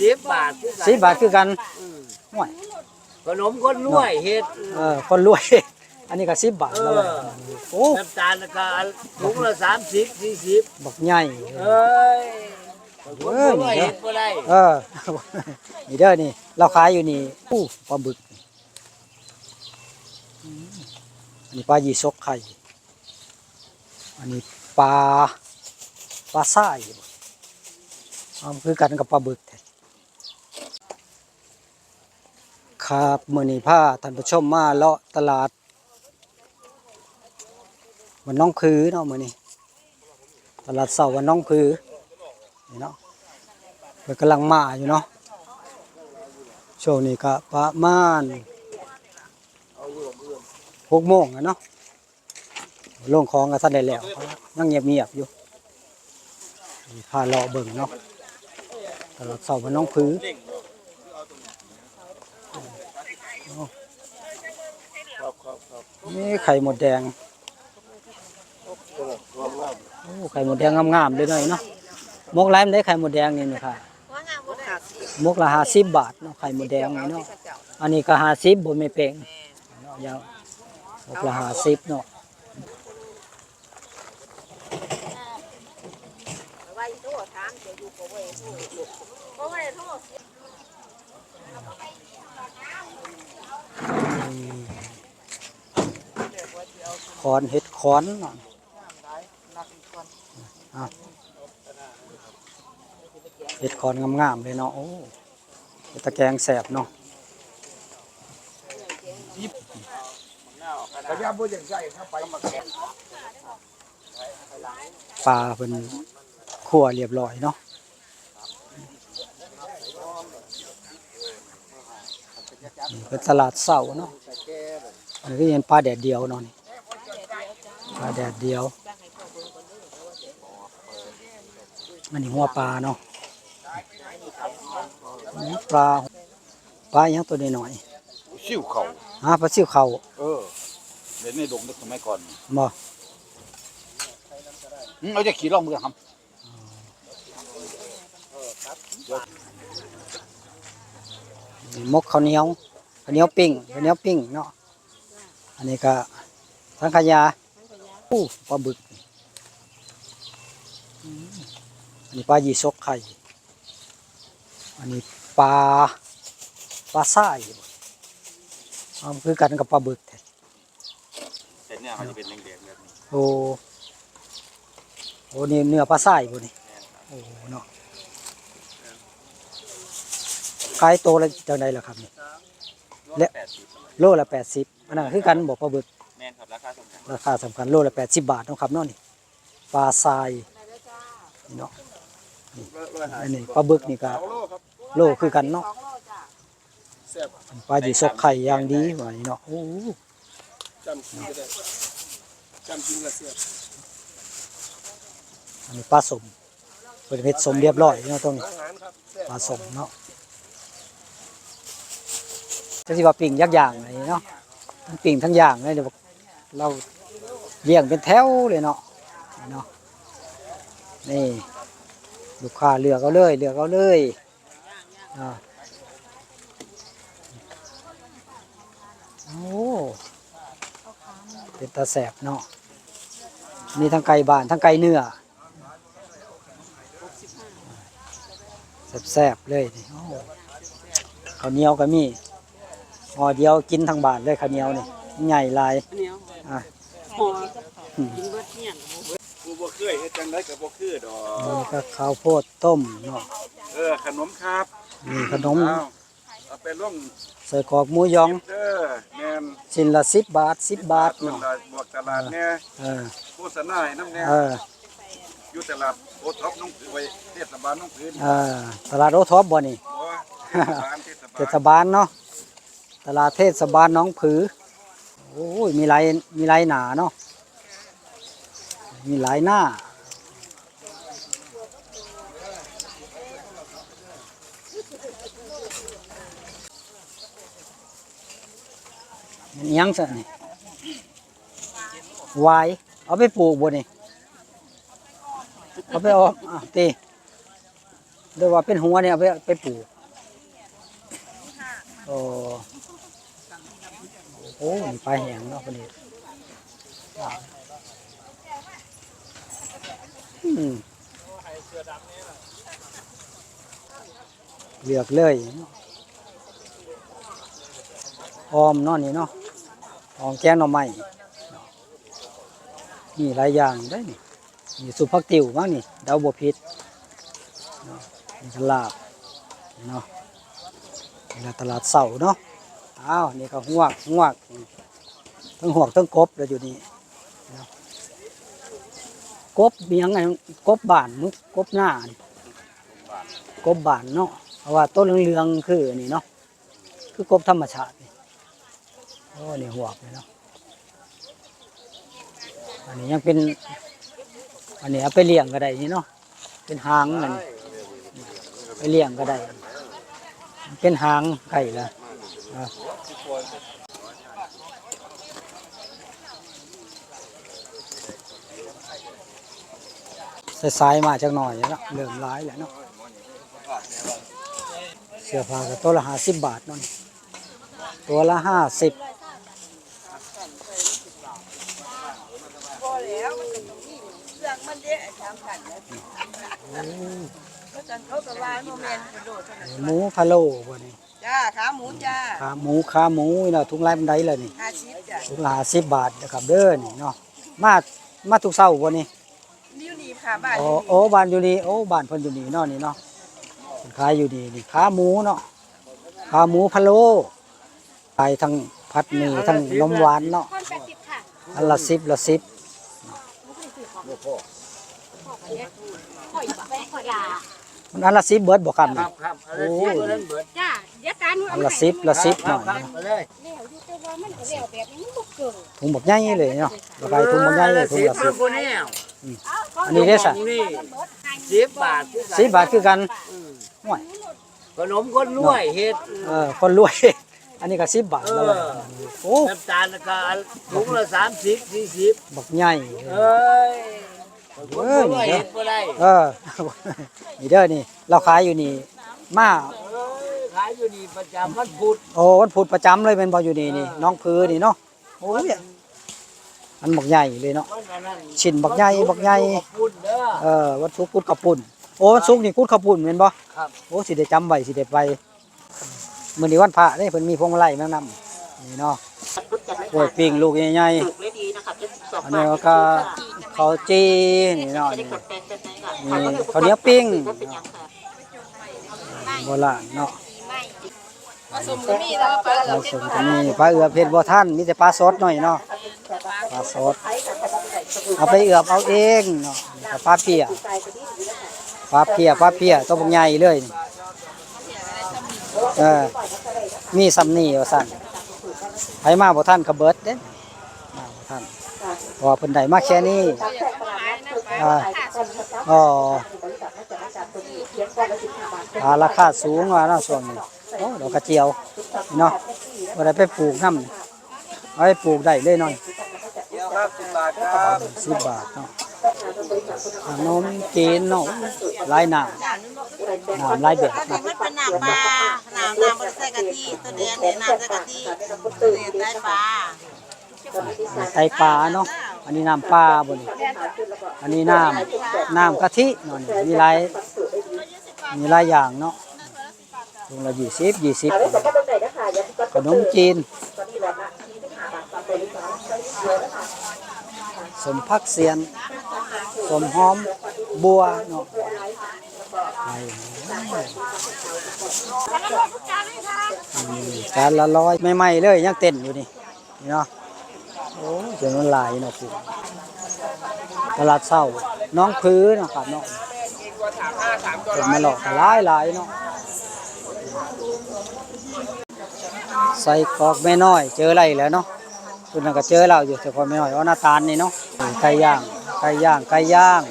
สิบบาทคือกันสิบบาทคือกันอืมห่วยขนมคนรวยเฮ็ดเออคนรวย อันนี้ก็สิบบาทแล้วเว้ยเออโอ้น้ำตาลก็ถุงละสามสิบสี่สิบบักใหญ่เอ้ยคนรวยเฮ็ดบ่ได้เออนี่เด้อนี่ เราขายอยู่นี่อู้ปลาบึกอืมอันนี้ปลายีสกไข่ อันนี้ปลาปลาซ่ายเอาคือกันกับปลาบึกแท้ ครับมือนีผ้าท่านผู้ชมมาเลาะตลาดวันน้องคือเนาะมือนี้ตลาดเสาวันน้องคือนี่เนาะเพิ่นกำลังมาอยู่เนาะช่วงนี้ก็ประมาณหกโมงอะเนาะลงของก็ทันได้แล้วยังเงียบๆอยู่พาเลาะเบิ่งเนาะตลาดเสาร์บ้านน้องผือ นี่ไข่หมดแดงโอ้ไข่หมดแดงงามๆเลยหน่อยเนาะมกไล้มันได้ไข่หมดแดงนี่นะคะมกละห้าสิบบาทเนาะไข่หมดแดงนี่เนาะอันนี้ก็ห้าสิบบนไม่เป่งเนาะยาวมกละห้าสิบเนาะ คอนเห็ดคอนเห็ดคอนงามๆเลยเนาะโอ้ตะแกรงแสบเนาะพยายามบ่อย่างใจครับไปมาแข่งปลาเป็นขั่วเรียบร้อยเนาะเป็นตลาดเสาร์เนาะอันนี้ก็ยังปลาแดดเดียวเนาะนี่ ปลาแดดเดียว อันนี้หัวปลาเนาะอันนี้ปลาปลาอย่างตัวนี้หน่อยซิ่วเขาๆฮะปลาซิ่วเขาเออเห็นในดงนึกสมัยก่อนบ่อืมเอาจะขี่ล่องมือครับนี่มกข้าวเหนียวข้าวเหนียวปิ้งข้าวเหนียวปิ้งเนาะอันนี้ก็สังขยา อู้ปลาบึกอืมอันนี้ปลายีสกไข่ อันนี้ปลาปลาซ่ายเอาคือกันกับปลาบึกแท้แต่เนี่ยมันจะเป็นแดงๆแบบนี้โอ้โหนี่เนื้อปลาซ่ายบ่นี่โอ้เนาะขายโตแล้วจังไดล่ะครับนี่และแปดสิบโลละแปดสิบอันนั้นคือกันบอกปลาบึกแม่นครับราคาสมกันราคาสำคัญโลละแปดสิบบาทเนาะครับเนาะนี่ปลาทรายนี่เนาะนี่อันนี้ปลาบึกนี่ก็โลคือกันเนาะปลาจีสกไข่อย่างดีว่านี่เนาะโอ้โหจำกินก็ได้จำกินก็เสียอันนี้ปลาสมเป็นเม็ดสมเรียบร้อยเนาะตรงนี้อาหารครับปลาสมเนาะจะสิว่าปิ่งยักอย่างอะไหนเนาะทั้งปิ่งทั้งอย่างเลยเดี๋ยว เราเลี้ยงเป็นแถวเลยเนาะนี่เนาะนี่ลูกค้าเลือกเอาเลยเลือกเอาเลยโอ้เป็นตาแสบเนาะมีทั้งไก่บ้านทั้งไก่เนื้อแสบๆเลยนี่ข้าวเหนียวก็มีห่อเดียวกินทั้งบานเลยข้าวเหนียวนี่ ใหญ่หลายเหนียวอะหอกินเบิดเนี่ยกูบ่เคยเฮ็ดจังไดก็บ่คือดอกนี่ก็ข้าวโพดต้มเนาะเออขนมครับนี่ขนมเอาเอาไปลงใส่กรอกหมูยองเด้อแม่นชิ้นละสิบบาทสิบบาทเนาะเนาะบวกตลาดแน่เออโฆษณาให้น้ำแน่เอออยู่ตลาดโอท็อปน้องผือไว้เทศบาลน้องผือนี่เออตลาดโอท็อปบ่นี่บ่เทศบาลเทศเทศบาลบาลเนาะตลาดเทศบาลหน้องผือ โอ้ยมีลายมีลายหนาเนาะมีหลายหน้า ยังซะนี่วาย เอาไปปลูกบ่นี่ เอาไปออกอะตีหรือว่าเป็นหัวเนี่ยเอาไปไปปลูก โอ้ อ้นี่ปลาแหงเนาะคนนี้อืมเลือกเลยออมเนาะนี่เนาะออมแกงหน่อไม้นี่หลายอย่างได้นี่นี่สุพักติวบ้างนี่ดาวบัวพิษนี่ตลาดเนาะนี่ตลาดเสาเนาะ อ้าวนี่ก็หวกหวกทั้งหวกทั้งกบเลยอยู่นี่กบมียังไงกบบานมึกกบหน้ากบบานเนาะเพราะว่าต้นเหลืองๆคือนี่เนาะคือกบธรรมชาติโอ้นี่หวกเลยเนาะอันนี้ยังเป็น อันนี้เอาไปเลี้ยงก็ได้นี่เนาะเป็นหางมันไปเลี้ยงก็ได้ เป็นหางไก่ละ อะสายๆมาจากหน่อยแล้วเริ่มร้ายแล้วเนาะเสื้อผ้าก็ตัวละห้าสิบบาทเนั่นตัวละห้าสิบพอแล้วมันก็ต้องมีเครื่องมันเด้ถามกันนะเพราะฉะนั้นเขาก็ว่าโมเมนต์กระโดดเท่านั้ นหมูพะโล้บ่นี่จ้าขาหมูจ้าขาหมูขาหมูนี่เนาะทุกไร่บันไดเลยนี่ห้าสิบจ้าถุงละห้าสิบบาทนะครับเด้อนี่เนาะมามาทุกเช้าบ่นี่นิ้วหนีบขาบ้านโอ้โอ้บ้านอยู่นี่โอ้บ้านเพิ่นอยู่นี่เนาะนี่เนาะเพิ่นขายอยู่นี่นี่ขาหมูเนาะขาหมูพะโล้ขายทั้งผัดหมี่ทั้งนมหวานเนาะคนแปดสิบค่ะอันละสิบละสิบข่อยบะข่อยลามันอันละสิบเบิดบ่ครับนี่ครับโอ้ยจ้า เดี๋ยวการอันละสิบละสิบหน่อยครับเนาะมาเลยเลี้ยวอยู่แต่ว่ามันก็เลี้ยวแบบนี้มันบ่เกินถุงบักใหญ่เลยเนาะราคาถุงบักใหญ่เลยถุงละสิบคนแนวอันนี้ได้ซะนี่สิบบาทสิบบาทคือกันห่วยขนมคนรวยเฮ็ดเออคนรวย อันนี้ก็สิบบาทแล้วว่ะโอ้น้ำตาลก็ถุงละสามสิบสี่สิบบักใหญ่เอ้ยคนรวยเฮ็ดบ่ได้เออนี่เด้อนี่ เราขายอยู่นี่มาเอ้ย ขายอยู่นี่ประจำวันพุธ โอ้วันพุธประจำเลยเป็นบออยู่นี่นี่น้องพือนี่เนาะโอ้ยมันบักใหญ่เลยเนาะ วันนั้นชิ้นบักใหญ่บักใหญ่ขอบคุณเด้อ เออวันศุกร์กุดกระปุ่นโอ้วันศุกร์นี่กุดกระปุ่นเป็นบ่ครับ โอ้สิได้จำไว้สิได้ไปมื้อนี้วันพระเด้เพิ่นมีพวงมาลัยแม่นำนี่เนาะกล้วยปิ้งลูกใหญ่ๆอันนี้ก็ข้าวจีนี่เนาะนี่นี่ข้าวเหนียวปิ้งโบราณเนาะผ สมก็มีแล้วปลาปลาสดก็มีปลาเอือบเผ็ดบ่ท่านมีแต่ปลาสดหน่อยเนาะปลาสด เอาไปเอือบเอาเองเนาะนี่ก็ปลาเปียปลาเปียปลาเปียตัวบักใหญ่เลยนี่เออมีซ้ำนี่ว่าซั่นไปมาบ่ท่านก็เบิดเด้มาบ่ท่านเพราะว่าเพิ่นได้มาแค่นี้อ่าอ๋อปลาราคาสูงว่าเนาะช่วงนี้ อ้ดอกกระเจียวเนาะบ่ได้ไปปลูกน้ำเอาไปปลูกได้เลยเนาะเดียสิบบาทครับสิบบาทเนาะขนมจีนเนาะลายหนามหนาหลายแบบอันาะมันเป็นน้ำปลาน้ำน้ำมันใส่กะทิตัวเดียวเนี่ยหน้ำใส่กะทิตัวเดียวใส่ปลาไตปลาเนาะอันนี้น้ำปลาบนอันนี้น้ำน้ำกะทิเนาะนี่มีหลายมีหลายอย่างเนาะ ถุงละยี่สิบยี่สิบขนมจีน สมพักเสียน สมหอมบัวเนาะไปอืมจานละร้อยไม่ไหม้เลยยังเต้นอยู่นี่นี่เนาะโอ้ยจนมันหลายเนาะคุณตลาดเศร้าน้องพื้นเนาะครับเนาะเป็นมาหลอกหลายหลายเนาะ ใส่กรอกแม่น้อย เจออะไรแล้วเนาะคุณนั่นก็เจอเราอยู่แต่พอแม่น้อยเอาหน้าตาลนี่เนาะไก่ย่างไก่ย่างไก่ย่าง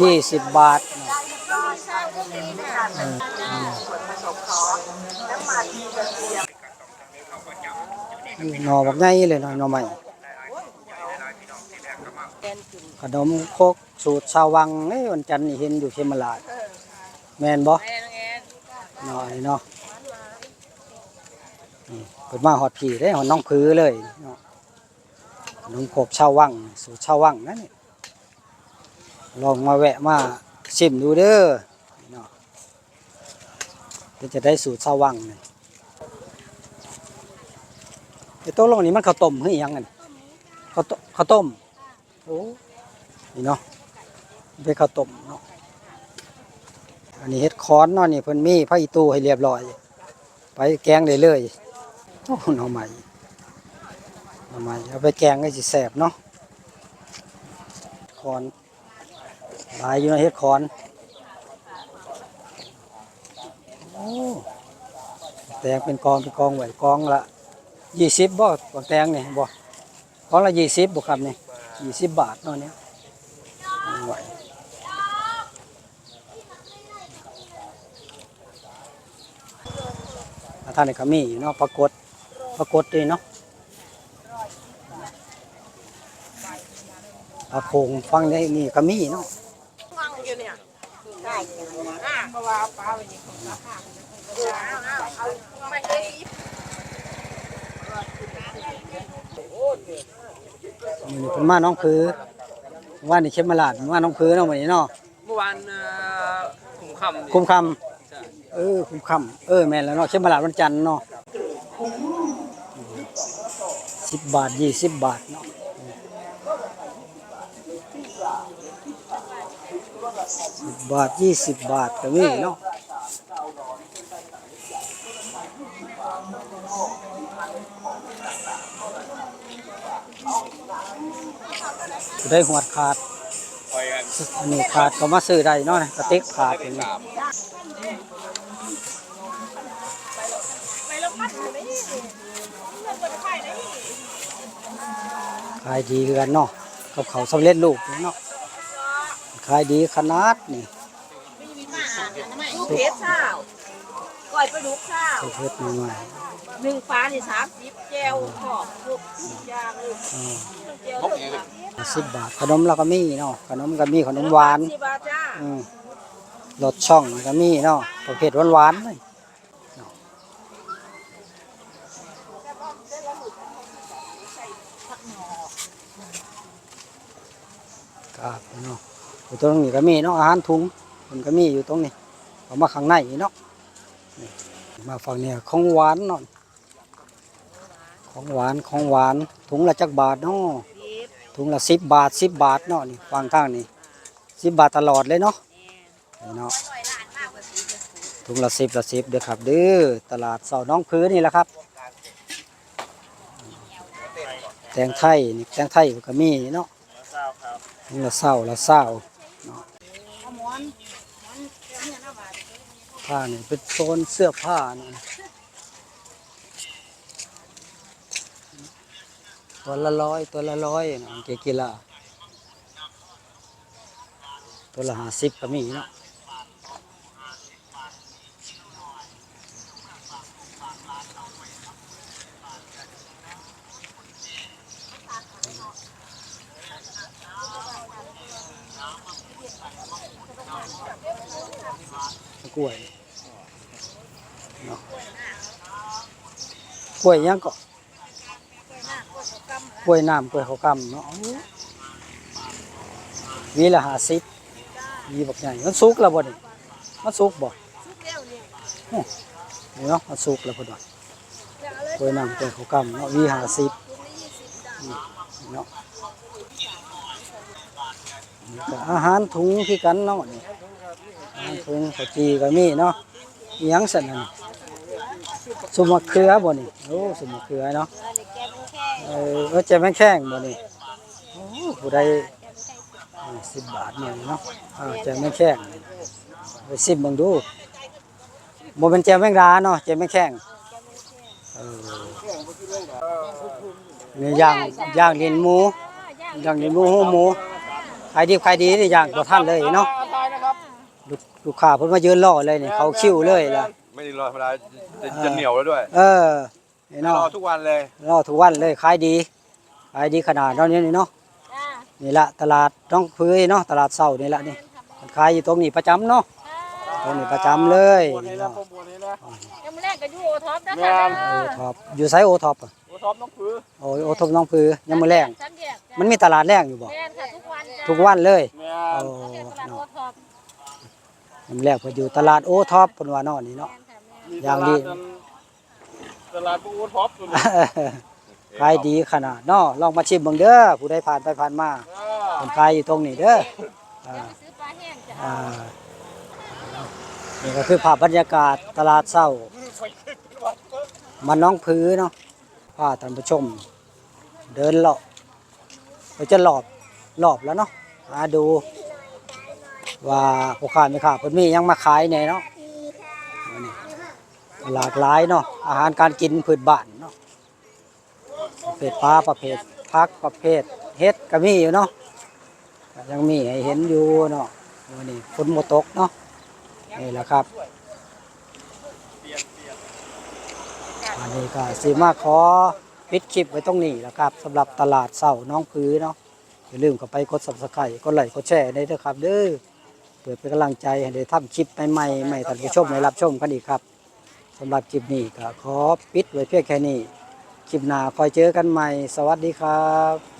ยี่สิบบาทเนาะเอออืมหน่อบักใหญ่เลยหน่อยหน่อใหม่ขนมโคกสูตรชาววังเอ้ยวันจันทร์นี่เห็นอยู่เขมราชแม่นบ่แม่น้องแอนเนาะนี่ เปิดมาฮอดพี่ได้ฮอดน้องผือเลยเนาะน้องพบชาววังสู่ชาววังนั่นนี่ลองมาแวะมาชิมดูเด้อเนาะจะได้สูตรชาววังนี่ไอ้โต๊ะลงนี้มันข้าวต้มหรือยังกันข้าวต้มข้าวต้มโอ้นี่เนาะเป็นข้าวต้มเนาะอันนี้เฮ็ดคอนเนาะนี่เพิ่นมีผ้าอีตูให้เรียบร้อย ไปแกงได้เลย โอ้หน่อใหม่หน่อใหม่เอาไปแกงก็สิแซ่บเนาะคอนลายอยู่เนะเฮ็ดคอนโอ้แตงเป็นกองเป็นกองไหวกองละยี่สิบบ่กองแตงนี่บ่กองละยี่สิบบ่ครับนี่ยี่สิบบาทเนาะเนี่ยเอาไว้อาท่านก็มีอยู่เนาะปรากฏ ปรากฏด้วยเนาะอาโคงฟังได้นี่ก็มีเนาะฟังอยู่เนี่ยได้อะเพราะว่าปลาไปนี่ของราคาเอาเอาเอาไม่ได้มื้อนี้เพิ่นมาน้องพือว่านี่เข็มมาลาดมาน้องพือเนาะมื้อนี้เนาะเมื่อวานเอ่อขุมคำคุ้มคำเออคุ้มคำเออแม่นแล้วเนาะเข็มมาลาดวันจันทร์เนาะ 10บาท20บาทเนาะ10บาท20บาทก็มีเนาะได้หวดขาดไปกันอันนี้ขาดก็มาซื้อได้เนาะกระติกขาดอย่างนี้ ขายดีคือกันเนาะกับเขาวสำเร็จรูปเนาะขายดีขนาดนี่ลูกเพชรข้าวก้อยปลาดุกข้าวสุเพชรใหม่หนึ่งปลานี่สามสิบแก้วขอบลูกยางลูกๆอ่แก้วสามสิบาสิบบาทขนมเราก็มีเนาะขนมก็มีขนมหวานสิบบาทจ้าอืมรสช่องก็มีเนาะประเภทหวานๆเลยเนาะ ครับเนาะอยู่ตรงนี้ก็มีเนาะอาหารถุงมันก็มีอยู่ตรงนี้เอามาข้างในเนาะมาฝั่งนี้ของหวานเนาะของหวานของหวานถุงละจักบาทเนาะถุงละสิบบาทสิบบาทเนาะนี่ฟังข้างนี่สิบบาทตลอดเลยเนาะนี่เนาะถุงละสิบละสิบเด้อครับเด้อตลาดเสาน้องพื้นนี่แหละครับ แตงไทยนี่แตงไทยก็มีเนาะ ละเศร้าละเศร้าผ้านี่เป็นโซนเสื้อผ้านี่ตัวละร้อยตัวละร้อยนะเกกิลาตัวละห้าสิบก็มีเนาะ กล้วยเนาะก ล้วยยังก็กล้วยน้ำกล้วยข้าวกำเนาะวีละห้าสิบวีบักใหญ่มันสุกแล้วบ่นี่มันสุกบ่นี่เนาะมันสุกแล้วพอดกล้วยน้ำกล้วยข้าวกำเนาะวีห้าสิบนี่เนาะนี่ก็อาหารถุงคือกันเนาะนี่น้ำพุงข้าวจีก็มีเนาะอิหยังสั่นนั่น สมมะเขือบ่นี่โอ้สมมะเขือเนาะเออเออเจ็บแมงแข้งบ่นี่โอ้ผู้ใดสิบบาทเนี่ยเนาะอ่าเจ็บแมงแข้งไปสิบบิ่งดูบ่เป็นเจ็บแมงดาเนาะเจ็บแมงแข้งเออนี่ย่างย่างเลียนหมูย่างเลียนหมูหูหมูขายดีขายดีนี่ย่างบ่ทันเลยเนาะลูกลูกค้าเพิ่นมายืนรอเลยนี่เขาคิวเลยล่ะ ไม่ได้รอธรรมดาจะจะเหนียวแล้วด้วยเออนี่เนาะรอทุกวันเลยรอทุกวันเลยขายดีขายดีขนาดเนาะนี่นี่เนาะนี่ละตลาดต้องพื้นเนาะตลาดเสานี่ละนี่ขายอยู่ตรงนี้ประจำเนาะตรงนี้ประจำเลยบวชให้นะเนาะผมบวชให้นะยังไม่แรกก็อยู่โอท็อปนะแม่คะน โอท็อปอยู่ไซโอท็อปอะโอ้ท็อปน้องผือโอ้โอท็อปน้องพือยังมือแรงชั้นแยกจ้ะมันมีตลาดแรงอยู่บ่แม่นค่ะทุกวันจ้ะทุกวันเลยแม่โอ้นเรียกตลาดโอเนาะท็อปยังแรกเพิ่นอยู่ตลาดโอท็อปเพิ่นว่าเนาะนี่เนาะแม่นค่ะแม่นมี อย่างนี้ตลดตลาดปูท็อปตัวนี้ขายดีขนาดเนาะลองมาชิมเบิ่งเด้อผู้ใดผ่านไปผ่านมาอ่าเพิ่นขายอยู่ตรงนี้เด้ออ่าเดี๋ยวไปซื้อปลาแห้งจะอ่าเอานี่ก็คือภาพบรรยากาศตลาดเช้ามันน้องผือเนาะพาท่านผู้ชม เดินเลาะไปจะหลอบหลอบแล้วเนาะหาดู ว่าผู้ค้าไม่ค้าเพิ่นมีหยังมาขายแหน่เนาะอันนี้ หลากหลายเนาะอาหารการกินพื้นบ้านเนาะประเภทปลาประเภทผักประเภทเฮ็ดก็มีอยู่เนาะยังมีให้เห็นอยู่เนาะวันนี้ฝนบ่ตกเนาะนี่แหละครับอันนี้ก็สิมาขอปิดคลิปไว้ตรงนี้แหละครับสำหรับตลาดเช้าน้องผือเนาะอย่าลืมเข้าไปกด Subscribe กดไลค์กดแชร์ได้เด้อครับเด้อเพื่อเป็นกำลังใจให้ได้ทำคลิปใหม่ๆใหม่ท่านผู้ชมได้รับชมกันอีกครับำหรับคลิปนี้ก็ขอปิดไว้เพียงแค่นี้ คลิปหน้าคอยเจอกันใหม่ สวัสดีครับ